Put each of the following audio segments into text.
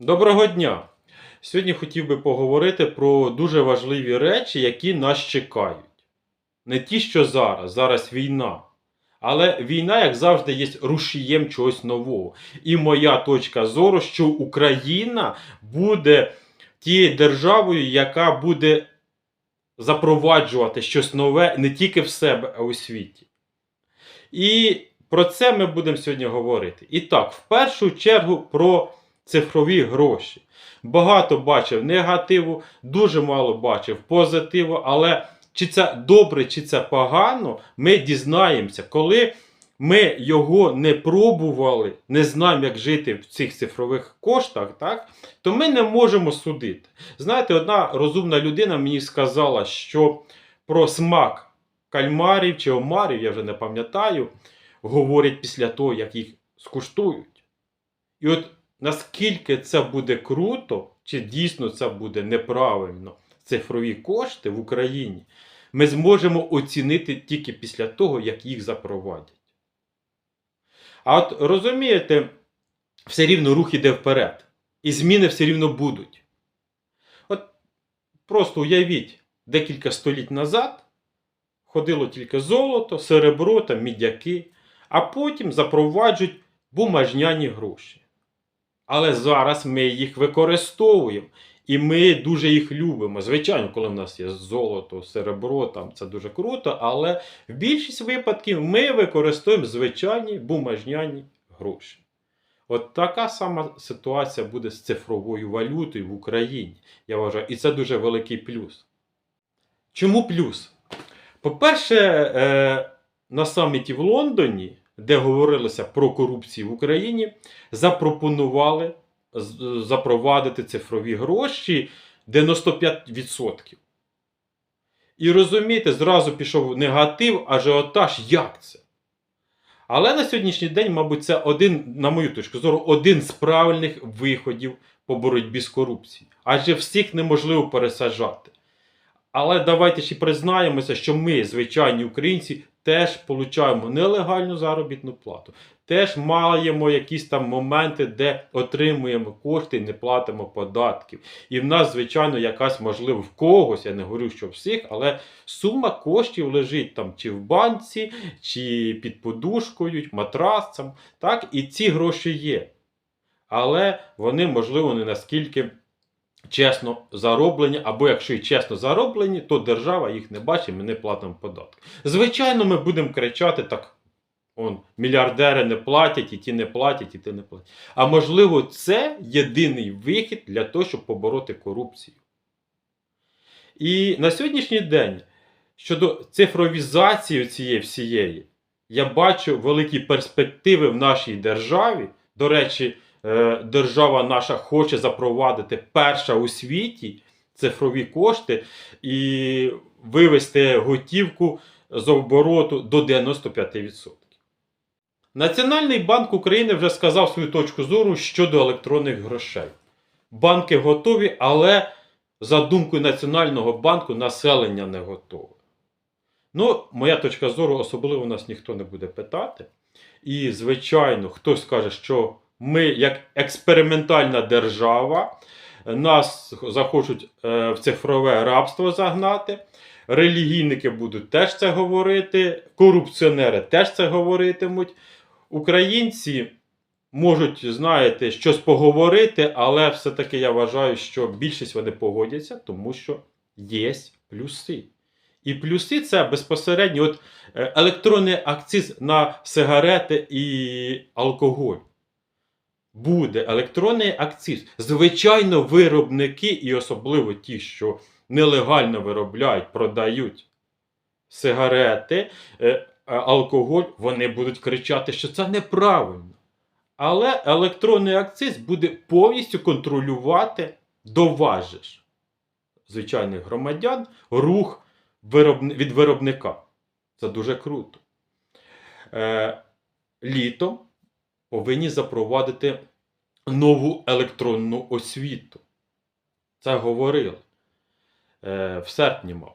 Доброго дня! Сьогодні хотів би поговорити про дуже важливі речі, які нас чекають. Не ті, що зараз, зараз війна. Але війна, як завжди, є рушієм чогось нового. І моя точка зору, що Україна буде тією державою, яка буде запроваджувати щось нове не тільки в себе, а у світі. І про це ми будемо сьогодні говорити. І так, в першу чергу про цифрові гроші. Багато бачив негативу, дуже мало бачив позитиву, але чи це добре, чи це погано, ми дізнаємося, коли ми його не пробували, не знаємо, як жити в цих цифрових коштах, так, то ми не можемо судити. Знаєте, одна розумна людина мені сказала, що про смак кальмарів чи омарів, я вже не пам'ятаю, говорять після того, як їх скуштують. І от наскільки це буде круто, чи дійсно це буде неправильно, цифрові кошти в Україні, ми зможемо оцінити тільки після того, як їх запровадять. А от розумієте, все рівно рух іде вперед. І зміни все рівно будуть. От просто уявіть, декілька століть назад ходило тільки золото, серебро та мідяки, а потім запроваджують бумажняні гроші. Але зараз ми їх використовуємо. І ми дуже їх любимо. Звичайно, коли в нас є золото, серебро, там це дуже круто, але в більшість випадків ми використовуємо звичайні бумажняні гроші. От така сама ситуація буде з цифровою валютою в Україні. Я вважаю, і це дуже великий плюс. Чому плюс? По-перше, е, на саміті в Лондоні, де говорилося про корупцію в Україні, запропонували запровадити цифрові гроші 95%. І розумієте, зразу пішов негатив, ажіотаж, як це? Але на сьогоднішній день, мабуть, це один, на мою точку зору, один з правильних виходів по боротьбі з корупцією. Адже всіх неможливо пересаджати. Але давайте ще признаємося, що ми, звичайні українці, теж получаємо нелегальну заробітну плату. Теж маємо якісь там моменти, де отримуємо кошти і не платимо податків. І в нас, звичайно, якась, можливо, в когось, я не говорю, що всіх, але сума коштів лежить там чи в банці, чи під подушкою, матрасцем. Так? І ці гроші є. Але вони, можливо, не наскільки чесно зароблені, або якщо і чесно зароблені, то держава їх не бачить, ми не платимо податки. Звичайно, ми будемо кричати так. Он, мільярдери не платять, і ті не платять, і ті не платять. А можливо, це єдиний вихід для того, щоб побороти корупцію. І на сьогоднішній день щодо цифровізації цієї всієї, я бачу великі перспективи в нашій державі. До речі, держава наша хоче запровадити перша у світі цифрові кошти і вивести готівку з обороту до 95%. Національний банк України вже сказав свою точку зору щодо електронних грошей. Банки готові, але за думкою Національного банку населення не готове. Ну, моя точка зору, особливо нас ніхто не буде питати. І, звичайно, хтось каже, що ми, як експериментальна держава, нас захочуть е, в цифрове рабство загнати. Релігійники будуть теж це говорити, корупціонери теж це говоритимуть. Українці можуть, знаєте, щось поговорити, але все-таки я вважаю, що більшість вони погодяться, тому що є плюси. І плюси це безпосередньо от, е, електронний акциз на сигарети і алкоголь. Буде електронний акциз. Звичайно, виробники, і особливо ті, що нелегально виробляють, продають сигарети, е, алкоголь, вони будуть кричати, що це неправильно. Але електронний акциз буде повністю контролювати доважиш звичайних громадян рух від виробника. Це дуже круто. Е, літом повинні запровадити нову електронну освіту. Це говорили е, в серпні, мабуть.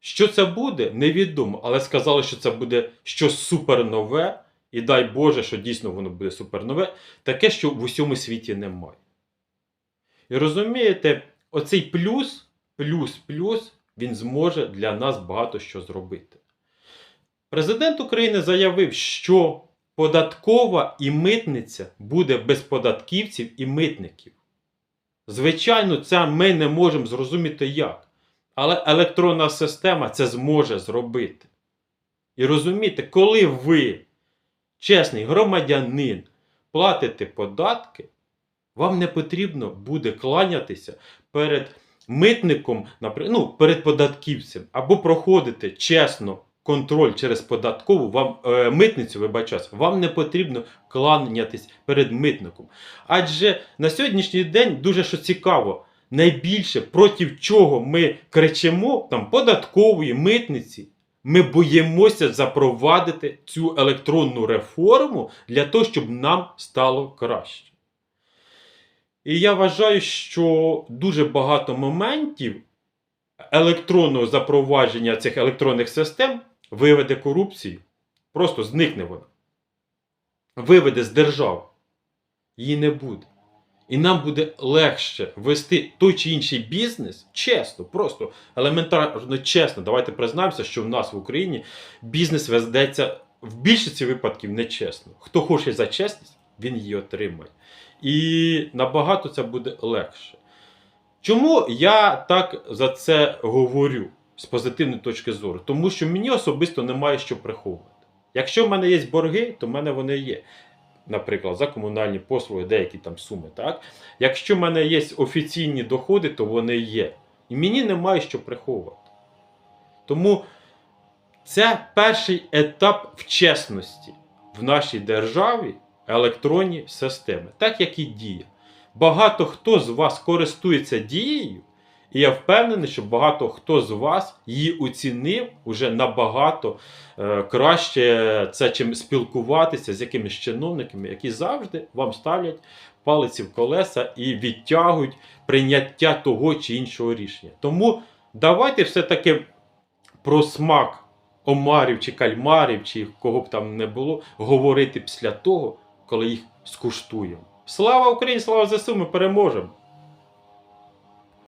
Що це буде, невідомо, але сказали, що це буде щось супернове, і дай Боже, що дійсно воно буде супернове, таке, що в усьому світі немає. І розумієте, оцей плюс, плюс, плюс, він зможе для нас багато що зробити. Президент України заявив, що податкова і митниця буде без податківців і митників. Звичайно, це ми не можемо зрозуміти як. Але електронна система це зможе зробити. І розумієте, коли ви, чесний громадянин, платите податки, вам не потрібно буде кланятися перед митником, ну, перед податківцем, або проходити чесно контроль через податкову, вам, е, митницю, вибачаюсь, вам не потрібно кланятись перед митником. Адже на сьогоднішній день дуже що цікаво, найбільше проти чого ми кричимо там податкової митниці. Ми боїмося запровадити цю електронну реформу для того, щоб нам стало краще. І я вважаю, що дуже багато моментів електронного запровадження цих електронних систем виведе корупцію. Просто зникне вона. Виведе з держав. Її не буде. І нам буде легше вести той чи інший бізнес чесно, просто елементарно чесно. Давайте признаємося, що в нас в Україні бізнес ведеться в більшості випадків нечесно. Хто хоче за чесність, він її отримає. І набагато це буде легше. Чому я так за це говорю з позитивної точки зору? Тому що мені особисто немає що приховувати. Якщо в мене є борги, то в мене вони є. Наприклад, за комунальні послуги, деякі там суми. Так? Якщо в мене є офіційні доходи, то вони є. І мені немає що приховувати. Тому це перший етап в чесності в нашій державі електронні системи, так як і дія. Багато хто з вас користується дією, і я впевнений, що багато хто з вас її оцінив уже набагато е, краще це, чим спілкуватися з якимись чиновниками, які завжди вам ставлять палиці в колеса і відтягують прийняття того чи іншого рішення. Тому давайте все-таки про смак омарів чи кальмарів, чи кого б там не було, говорити після того, коли їх скуштуємо. Слава Україні, слава ЗСУ, ми переможемо!